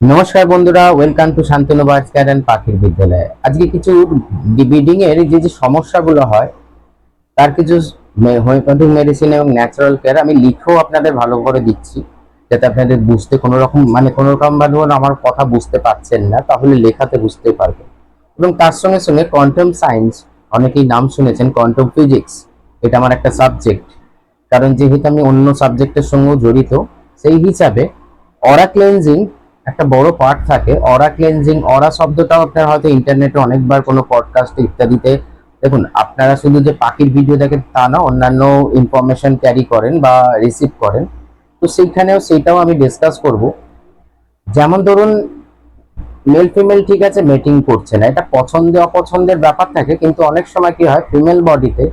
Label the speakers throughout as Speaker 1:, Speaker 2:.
Speaker 1: নমস্কার বন্ধুরা welcome to Shantanu birds garden পাখির বিদ্যালয় আজকে কিছু ব্রিডিং এর যে যে সমস্যাগুলো হয়, তার কিছু হোমিওপ্যাথিক মেডিসিন এবং ন্যাচারাল কেয়ার আমি লিখেও আপনাদের ভালো করে দিচ্ছি, যাতে আপনাদের বুঝতে কোনো রকম মানে কোনো রকম ভাবে আমার কথা বুঝতে পারছেন না, তাহলে লেখাতে বুঝতে পারবেন। এবং তার সঙ্গে সঙ্গে কোয়ান্টাম সায়েন্স অনেকেই নাম শুনেছেন কোয়ান্টাম ফিজিক্স এটা আমার একটা সাবজেক্ট কারণ যেহেতু আমি অন্য সাবজেক্টের সঙ্গেও জড়িত, সেই হিসাবে অরা ক্লেন্সিং একটা বড় পার্ট থাকে। অরা ক্লেন্সিং অরা শব্দটাও আপনারা হয়তো ইন্টারনেটে অনেকবার কোনো পডকাস্ট ইত্যাদিতে দেখুন, আপনারা শুধু যে পাখির ভিডিও দেখেন তা না, অন্যান্য ইনফরমেশন ক্যারি করেন বা রিসিভ করেন। তো সেইখানেও সেইটাও আমি ডিসকাস করব। যেমন ধরুন মেল ফিমেল ঠিক আছে মেটিং করছে না। এটা পছন্দ, অপছন্দের ব্যাপার থাকে, কিন্তু অনেক সময় কি হয় ফিমেল বডিতে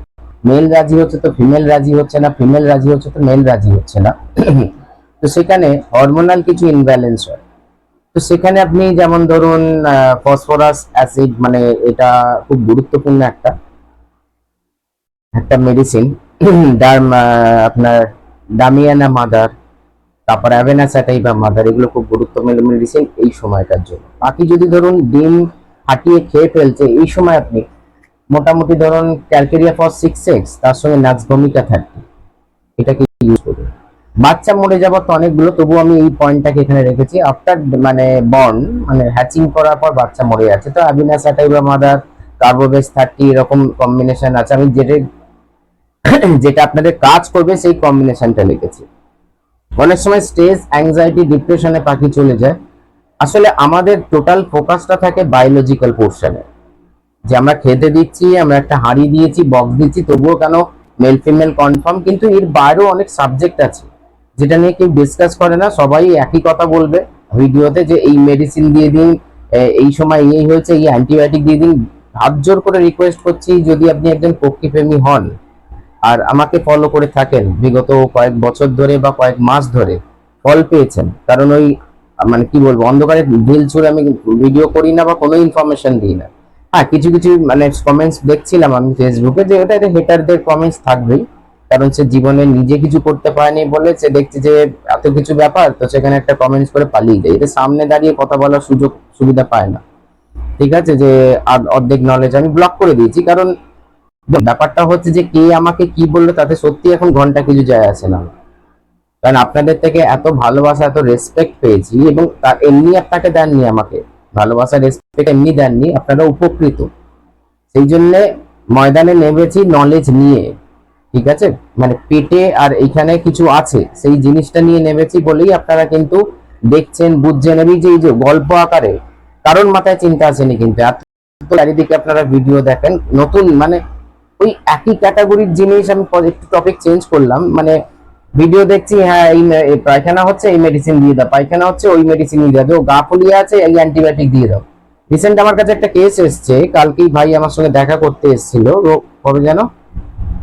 Speaker 1: মেল রাজি হচ্ছে তো ফিমেল রাজি হচ্ছে না ফিমেল রাজি হচ্ছে তো মেল রাজি হচ্ছে না। তো সেখানে হরমোনাল কিছু ইনব্যালেন্স হয়। তো সেখানে আপনি যেমন ধরুন ফসফরাস অ্যাসিড মানে এটা খুব গুরুত্বপূর্ণ একটা একটা মেডিসিন ডার্ম আপনার ডামিয়ানা মাদার তারপর অ্যাভেনাসাটাই বা মাদার এগুলো খুব গুরুত্বপূর্ণ মেডিসিন এই সময়টার জন্য। বাকি যদি ধরুন ডিম ফাটিয়ে খেয়ে ফেলছে, এই সময় আপনি মোটামুটি ধরুন ক্যালকেরিয়া ফর সিক্স এক্স, তার সঙ্গে নাক্স ভূমিকা থাকবে। এটাকে ইউজ করুন। বাচ্চা মরে যাবার তো অনেকগুলো তবু আমি এই পয়েন্টটাকে এখানে রেখেছি। আফটার মানে বর্ন মানে হ্যাচিং করার পর বাচ্চা মরে যাচ্ছে। তো আবিনা স্যাটাই বা মাদার কার্বোবেস থার্টি এরকম কম্বিনেশন আছে। আমি যেটা যেটা আপনাদের কাজ করবে, সেই কম্বিনেশনটা লিখেছি। অনেক সময় স্ট্রেস অ্যাংজাইটি ডিপ্রেশনে পাখি চলে যায়। আসলে আমাদের টোটাল ফোকাসটা থাকে বায়োলজিক্যাল পোর্শনে যে আমরা খেতে দিচ্ছি, আমরা একটা হাঁড়ি দিয়েছি বক্স দিচ্ছি, তবুও কেন মেল ফিমেল কনফার্ম কিন্তু এর বাইরেও অনেক সাবজেক্ট আছে। যেটা নিয়ে কেউ ডিসকাস করে না, সবাই একই কথা বলবে ভিডিওতে যে এই মেডিসিন দিয়ে দিন এই সময় এই হয়েছে, এই অ্যান্টিবায়োটিক দিয়ে দিন। হাত জোর করে রিকোয়েস্ট করছি যদি আপনি একজন পক্ষীপ্রেমী হন আর আমাকে ফলো করে থাকেন, বিগত কয়েক বছর ধরে বা কয়েক মাস ধরে ফল পেয়েছেন। কারণ ওই মানে কি বলব, অন্ধকারে ঢিল ছুড়ে আমি ভিডিও করি না বা কোনো ইনফরমেশন দিই না। হ্যাঁ কিছু কিছু মানে কমেন্টস দেখছিলাম আমি ফেসবুকে যে ওটা হেটারদের কমেন্টস থাকবেই। কারণ সে জীবনে নিজে কিছু করতে পারেনি বলে সে দেখছে যে এত কিছু ব্যাপার, তো সেখানে একটা কমেন্টস করে পালিয়ে যায়। এটা সামনে দাঁড়িয়ে কথা বলার সুযোগ, সুবিধা পায় না। ঠিক আছে? যে আর- অর্ধেক নলেজ আমি ব্লক করে দিয়েছি। কারণ ব্যাপারটা হচ্ছে যে কে আমাকে কি বলল তাতে সত্যি এখন ঘণ্টা কিছু যায় আসে না। কারণ আপনাদের থেকে এত ভালোবাসা, এত রেসপেক্ট পেয়েছি এবং তার এমনি আপনাকে দেননি আমাকে। ভালোবাসা রেসপেক্ট এমনি দেননি, আপনারা উপকৃত। সেই জন্যে ময়দানে নেমেছি নলেজ নিয়ে। ঠিক আছে? মানে পেটে আর এখানে কিছু আছে, সেই জিনিসটা নিয়ে নেমেছি বলেই আপনারা কিন্তু দেখছেন, বুঝছেন। এবং যে এই যে গল্প আকারে কারণ মাথায় চিন্তা আসেনি কিন্তু। চারিদিকে আপনারা ভিডিও দেখেন, নতুন মানে ওই একই ক্যাটাগরির জিনিস আমি একটু টপিক চেঞ্জ করলাম। মানে ভিডিও দেখছি হ্যাঁ এই পায়খানা হচ্ছে, এই মেডিসিন দিয়ে দাও। পায়খানা হচ্ছে, ওই মেডিসিন দিয়ে দাও। গা ফুলিয়ে আছে, এই অ্যান্টিবায়োটিক দিয়ে দাও। রিসেন্ট আমার কাছে একটা কেস এসছে, কালকেই ভাই আমার সঙ্গে দেখা করতে এসেছিল। কবে যেন?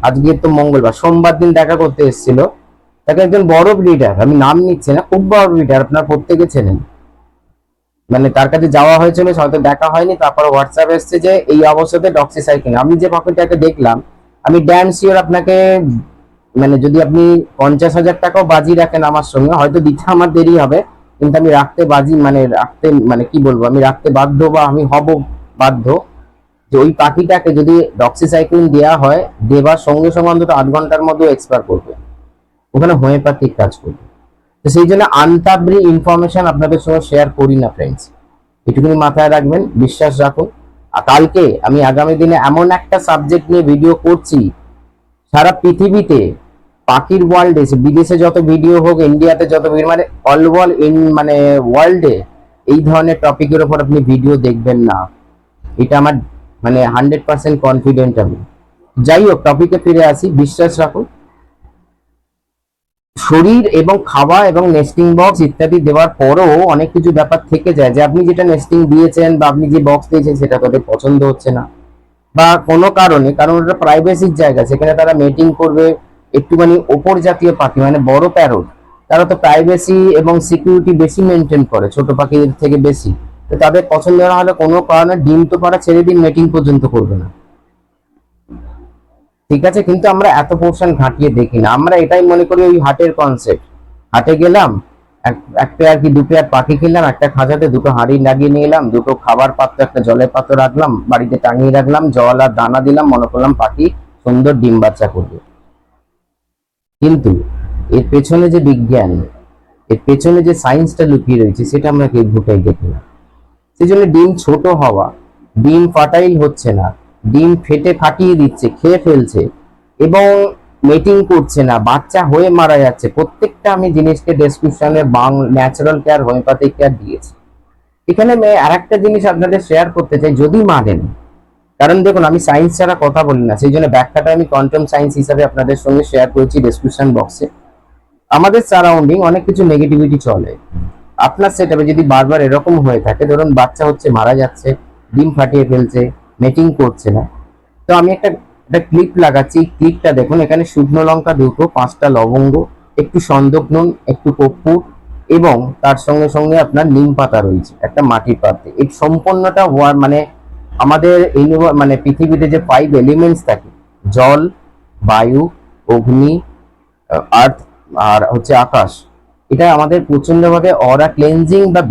Speaker 1: আজকে তো মঙ্গলবার, সোমবার দিন দেখা করতে এসেছিল। তাকে একজন বড় ব্রিডার আমি নাম নিচ্ছি না, খুব বড় ব্রিডার আপনার প্রত্যেকে চেনেন। মানে তার কাছে যাওয়া হয়েছিল, হয়তো দেখা হয়নি, তারপর হোয়াটসঅ্যাপ এসছে যে এই অবস্থাতে ডক্সিসাইক্লিন আমি যে পাখিটাকে দেখলাম, আমি ড্যাম শিওর আপনাকে মানে যদি আপনি পঞ্চাশ হাজার টাকাও বাজি রাখেন আমার সঙ্গে, হয়তো দিতে আমার দেরি হবে, কিন্তু আমি রাখতে বাজি মানে রাখতে মানে কি বলব, আমি রাখতে বাধ্য বা আমি হব বাধ্য। যে ওই পাখিটাকে যদি ডক্সিসাইক্লিন দেওয়া হয়, দেবার সঙ্গে সঙ্গে অন্তত আট ঘণ্টার মধ্যে এক্সপায়ার করবে। ওখানে হোমিওপ্যাথিক কাজ করবে। তো সেই জন্য আনতাবরি ইনফরমেশন আপনাদের সঙ্গে শেয়ার করি না ফ্রেন্ডস এটুকুনি মাথায় রাখবেন, বিশ্বাস রাখুন। আর কালকে আমি আগামী দিনে এমন একটা সাবজেক্ট নিয়ে ভিডিও করছি, সারা পৃথিবীতে, পাখির ওয়ার্ল্ডে বিদেশে যত ভিডিও হোক ইন্ডিয়াতে যত ভিডিও মানে অল ওয়ার্ল্ড ইন মানে ওয়ার্ল্ডে এই ধরনের টপিকের উপর আপনি ভিডিও দেখবেন না। এটা আমার মানে হান্ড্রেড পার্সেন্ট কনফিডেন্ট আমি। যাই হোক টপিকে ফিরে আসি, বিশ্বাস রাখুন শরীর এবং খাওয়া এবং নেস্টিং বক্স ইত্যাদি দেওয়ার পরও অনেক কিছু ব্যাপার থেকে যায়। যে আপনি যেটা নেস্টিং দিয়েছেন বা আপনি যে বক্স দিয়েছেন, সেটা তাদের পছন্দ হচ্ছে না। বা কোনো কারণে, কারণ ওটা প্রাইভেসির জায়গা, সেখানে তারা মিটিং করবে একটুখানি ওপর জাতীয় পাখি মানে বড় প্যারোট তারা তো প্রাইভেসি এবং সিকিউরিটি বেশি মেনটেন করে, ছোট পাখিদের থেকে বেশি। তো তাদের পছন্দ না হলে কোনো কারণে ডিম তো পারা ছেড়ে দিন মিটিং পর্যন্ত করবে না। ঠিক আছে? কিন্তু আমরা এত পোর্শন ঘাটিয়ে দেখি না। আমরা এটাই মনে করি ওই হাটের কনসেপ্ট হাটে গেলাম, এক- পেয়ার কি দু পেয়ার পাখি কিনলাম, একটা খাঁচাতে দুটো হাঁড়ি লাগিয়ে নিয়ে এলাম, দুটো খাবার পাত্র, একটা জলের পাত্র রাখলাম, বাড়িতে টাঙিয়ে রাখলাম, জল আর দানা দিলাম, মনে করলাম পাখি সুন্দর ডিম বাচ্চা করবে। কিন্তু এর পেছনে যে বিজ্ঞান, এর পেছনে যে সায়েন্সটা লুকিয়ে রয়েছে, সেটা আমরা কেউ ভুটাই দেখি না। সেই জন্য ডিম ছোট হওয়া, ডিম ফার্টাইল হচ্ছে না, ডিম ফেটে ফাটিয়ে দিচ্ছে, খেয়ে ফেলছে এবং মেটিং করছে না, বাচ্চা হয়ে মারা যাচ্ছে। প্রত্যেকটা আমি জিনিসকে ডেসক্রিপশনে বাং ন্যাচারাল কেয়ার হোমিওপ্যাথিক কেয়ার দিয়েছি। এখানে আমি আর একটা জিনিস আপনাদের শেয়ার করতে চাই, যদি মানেন। কারণ দেখুন, আমি সায়েন্স ছাড়া কথা বলি না, সেই জন্য ব্যাখ্যাটা আমি কোয়ান্টাম সায়েন্স হিসাবে আপনাদের সঙ্গে শেয়ার করেছি ডেসক্রিপশন বক্সে আমাদের সারাউন্ডিং অনেক কিছু নেগেটিভিটি চলে। আপনার সেটাপে যদি বারবার এরকম হয়ে থাকে, ধরুন বাচ্চা হচ্ছে মারা যাচ্ছে, ডিম ফাটিয়ে ফেলছে মেটিং করছে না, তো আমি একটা একটা ক্লিপ লাগাচ্ছি। ক্লিপটা দেখুন, এখানে শুকনো লঙ্কা দুটো, পাঁচটা লবঙ্গ, একটু সন্দক নুন, একটু কর্পূর এবং তার সঙ্গে সঙ্গে আপনার নিম পাতা রয়েছে, একটা মাটির পাত্রে। এই সম্পূর্ণটা হওয়ার মানে আমাদের মানে পৃথিবীতে যে ফাইভ এলিমেন্টস থাকে, জল, বায়ু, অগ্নি আর্থ আর হচ্ছে আকাশ এটা আমাদের প্রচন্ডভাবে অরা ক্লেনজিং বা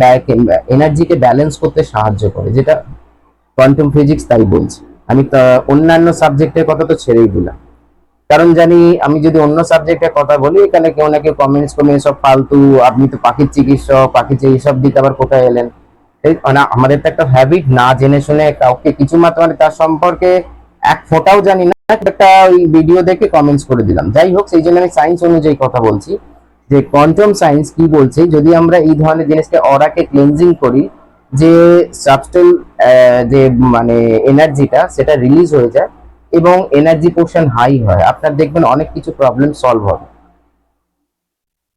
Speaker 1: এনার্জিকে ব্যালেন্স করতে সাহায্য করে, যেটা কোয়ান্টাম ফিজিক্স তাই বলছি। আমি অন্যান্য সাবজেক্টের কথা তো ছেড়েই দিলাম। কারণ জানি, আমি যদি অন্য সাবজেক্টের কথা বলি, এখানে কেউ না কেউ কমেন্টস করবে সব ফালতু, আপনি তো পাখির চিকিৎসক পাখি চিকিৎসক দিতে আবার কোথায় এলেন? আমাদের তো একটা হ্যাবিট না জেনে শুনে কাউকে কিছু মাত্র মানে তার সম্পর্কে এক ফোঁটাও জানি না, একটা ওই ভিডিও দেখে কমেন্টস করে দিলাম। যাই হোক, সেই জন্য আমি সায়েন্স অনুযায়ী কথা বলছি। যে কোয়ান্টাম সায়েন্স কি বলছে, যদি আমরা এই ধরনের জিনিসকে অরাকে ক্লিনজিং করি, যে সাবস্টেল যে মানে এনার্জিটা সেটা রিলিজ হয়ে যায় এবং এনার্জি পোর্শন হাই হয়। আপনার দেখবেন অনেক কিছু প্রবলেম সলভ হবে।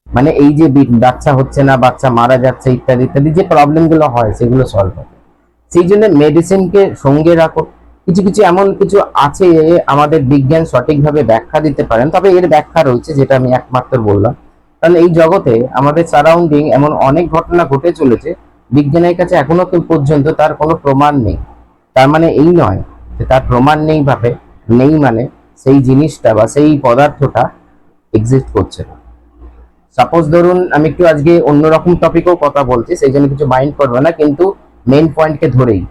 Speaker 1: মানে এই যে বাচ্চা হচ্ছে না, বাচ্চা মারা যাচ্ছে, ইত্যাদি ইত্যাদি যে প্রবলেমগুলো হয়, সেগুলো সলভ হবে। সেই জন্য মেডিসিনকে সঙ্গে রাখো। কিছু কিছু এমন কিছু আছে আমাদের বিজ্ঞান সঠিকভাবে ব্যাখ্যা দিতে পারেন। তবে এর ব্যাখ্যা রয়েছে, যেটা আমি একমাত্র বললাম। কারণ এই জগতে আমাদের সারাউন্ডিং এমন অনেক ঘটনা ঘটে চলেছে, বিজ্ঞানের কাছে এখনও পর্যন্ত তার কোনো প্রমাণ নেই। তার মানে এই নয় যে তার প্রমাণ নেই ভাবে, নেই মানে সেই জিনিসটা বা সেই পদার্থটা এক্সিস্ট করছে না। সাপোজ ধরুন আমি একটু আজকে অন্যরকম টপিকেও কথা বলছি, সেই জন্য কিছু মাইন্ড করবে না, কিন্তু মেইন পয়েন্টকে ধরেই।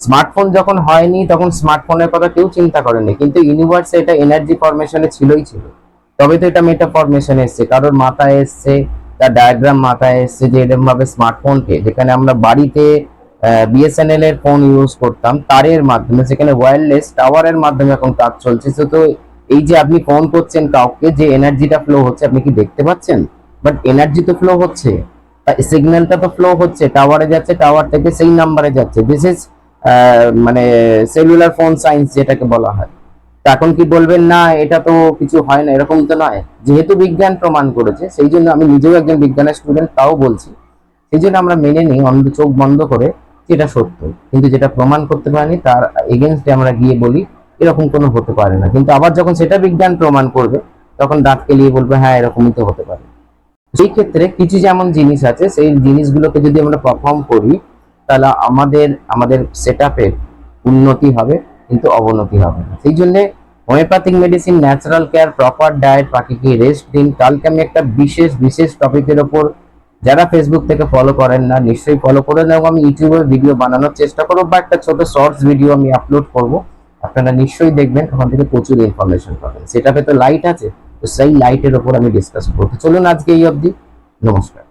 Speaker 1: স্মার্টফোন যখন হয়নি, তখন স্মার্টফোনের কথা কেউ চিন্তা করেনি, কিন্তু ইউনিভার্সে এটা এনার্জি ফরমেশনে ছিলই ছিল। তবে তো এটা মেটা ফরমেশনে এসছে, কারোর মাথায় এসছে, তার ডায়াগ্রাম মাথায় এসছে যে এরকম ভাবে স্মার্টফোনকে যেখানে আমরা বাড়িতে বিএসএনএল এর ফোন ইউজ করতাম, তারের মাধ্যমে, সেখানে ওয়্যারলেস টাওয়ারের মাধ্যমে এখন কাজ চলছে। তো এই যে আপনি ফোন করছেন কাউকে, যে এনার্জিটা ফ্লো হচ্ছে, আপনি কি দেখতে পাচ্ছেন? বাট এনার্জি তো ফ্লো হচ্ছে সিগন্যালটা তো ফ্লো হচ্ছে টাওয়ারে যাচ্ছে টাওয়ার থেকে সেই নাম্বারে যাচ্ছে। দিস ইজ মানে সেলুলার ফোন সায়েন্স যেটাকে বলা হয়। এখন কি বলবেন, না, এটা তো কিছু হয় না, এরকম তো নয়। যেহেতু বিজ্ঞান প্রমাণ করেছে, সেই জন্য আমি নিজেও একজন বিজ্ঞানের স্টুডেন্ট তাও বলছি। সেই জন্য আমরা মেনে নিই, অন্ধ, চোখ বন্ধ করে যে এটা সত্য। কিন্তু যেটা প্রমাণ করতে পারেনি, তার এগেনস্টে আমরা গিয়ে বলি, এরকম কোনো হতে পারে না। কিন্তু আবার যখন সেটা বিজ্ঞান প্রমাণ করবে, তখন দাঁত কেলিয়ে বলবে হ্যাঁ এরকমই তো হতে পারে। সেই ক্ষেত্রে কিছু যেমন জিনিস আছে, সেই জিনিসগুলোকে যদি আমরা পারফর্ম করি, তাহলে আমাদের আমাদের সেট উন্নতি হবে, কিন্তু অবনতি হবে না। সেই জন্য homeopathic medicine natural care proper diet পাখিকে রেস্ট দিন। কালকে আমি একটা বিশেষ বিশেষ টপিকের ওপর যারা ফেসবুক থেকে ফলো করেন না, নিশ্চয়ই ফলো করে নেব আমি ইউটিউবে ভিডিও বানানোর চেষ্টা করব বা একটা ছোট শর্টস ভিডিও আমি আপলোড করব। আপনারা নিশ্চয়ই দেখবেন, ওখান থেকে প্রচুর ইনফরমেশন পাবেন। সেটাতে তো লাইট আছে, তো সেই লাইটের ওপর আমি ডিসকাস করতে চলুন আজকে এই অবধি, নমস্কার।